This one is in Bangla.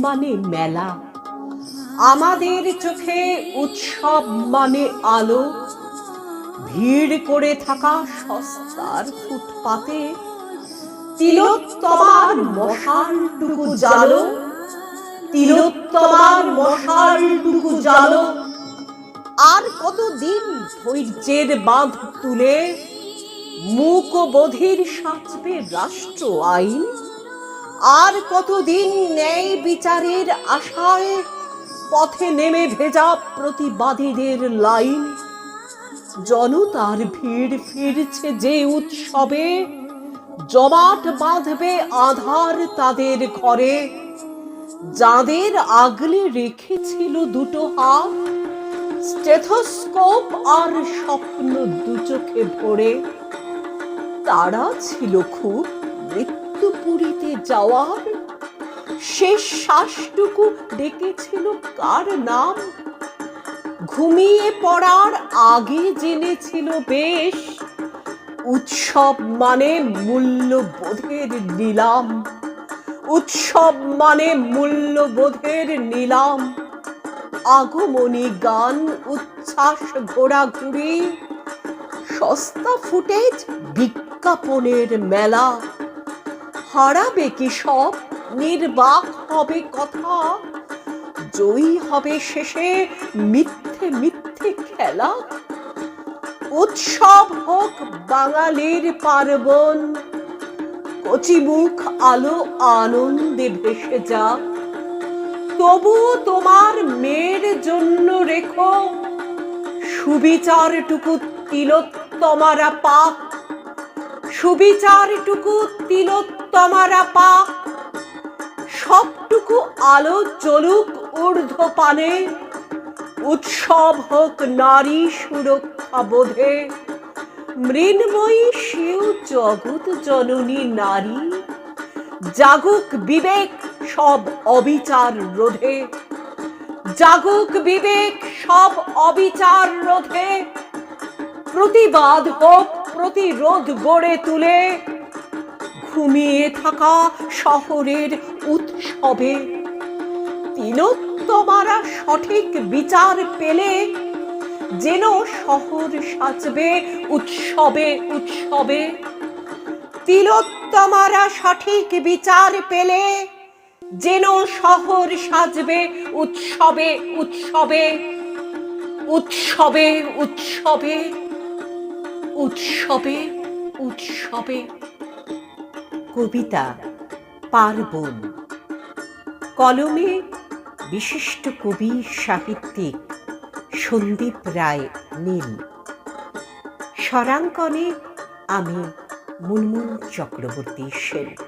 মানে মেলা। আমাদের চোখে উৎসব মানে আলো। ভিড় করে থাকা সস্তার ফুটপাতে তিলোত্তমার মশালটুকু জালো তিলোত্তমার মশালটুকু জালো আর কতদিন ধৈর্যের বাঁধ তুলে মুক বধির সাজবে রাষ্ট্র আইন? আর কতদিন ন্যায় বিচারের আশায় পথে নেমে ভেজা প্রতিবাদীদের লাইন? জনতার ভিড় ফিরছে যে উৎসবে, জমাট বাঁধবে আধার তাদের ঘরে। যাদের আগলে রেখেছিল দুটো হাত, স্টেথোস্কোপ আর স্বপ্ন দু চোখে ভরে, তারা ছিল খুব মৃত্যুপুরীতে যাওয়ার? শেষ শ্বাসটুকু ডেকেছিল কার নাম? ঘুমিয়ে পড়ার আগে জেনেছিল বেশ। উৎসব মানে মূল্যবোধের নিলাম। উৎসব মানে মূল্যবোধের নিলাম। আগমনী গান, উচ্ছ্বাস, ঘোরাঘুরি, সস্তা ফুটেজ, বিজ্ঞাপনের মেলা। হারাবে কি সব? নির্বাক হবে কথা। জয়ী হবে শেষে মিথ্যে মিথ্যে খেলা। উৎসব হোক বাঙালির পার্বণ। কচি মুখ আলো আনন্দে ভেসে যাক। তবু তোমার মেয়ের জন্য রেখো। সুবিচারটুকু তিলোত্তমারা পাক। সুবিচারটুকু তিলোত্তমারা পাক সবটুকু আলো চলুক ঊর্ধ্ব পানে উৎসব হোক নারী সুরক্ষা বোধে। মৃন্ময়ী সেও জগৎ জননী নারী। জাগুক বিবেক সব অবিচার রোধে। জাগুক বিবেক সব অবিচার রোধে। প্রতিবাদ হোক প্রতিরোধ গড়ে তুলে। ঘুমিয়ে থাকা শহরের উৎসবে তিলোত্তমারা সঠিক বিচার পেলে যেন শহর সাজবে উৎসবে উৎসবে। তিলোত্তমারা সঠিক বিচার পেলে যেন শহর সাজবে উৎসবে উৎসবে। উৎসবে উৎসবে। উৎসবে উৎসবে। কবিতা পার্বণ। কলমে বিশিষ্ট কবি সাহিত্যিক সন্দীপ রায় নীল। স্বরাঙ্কনে আমি মুনমুন চক্রবর্তী সেন।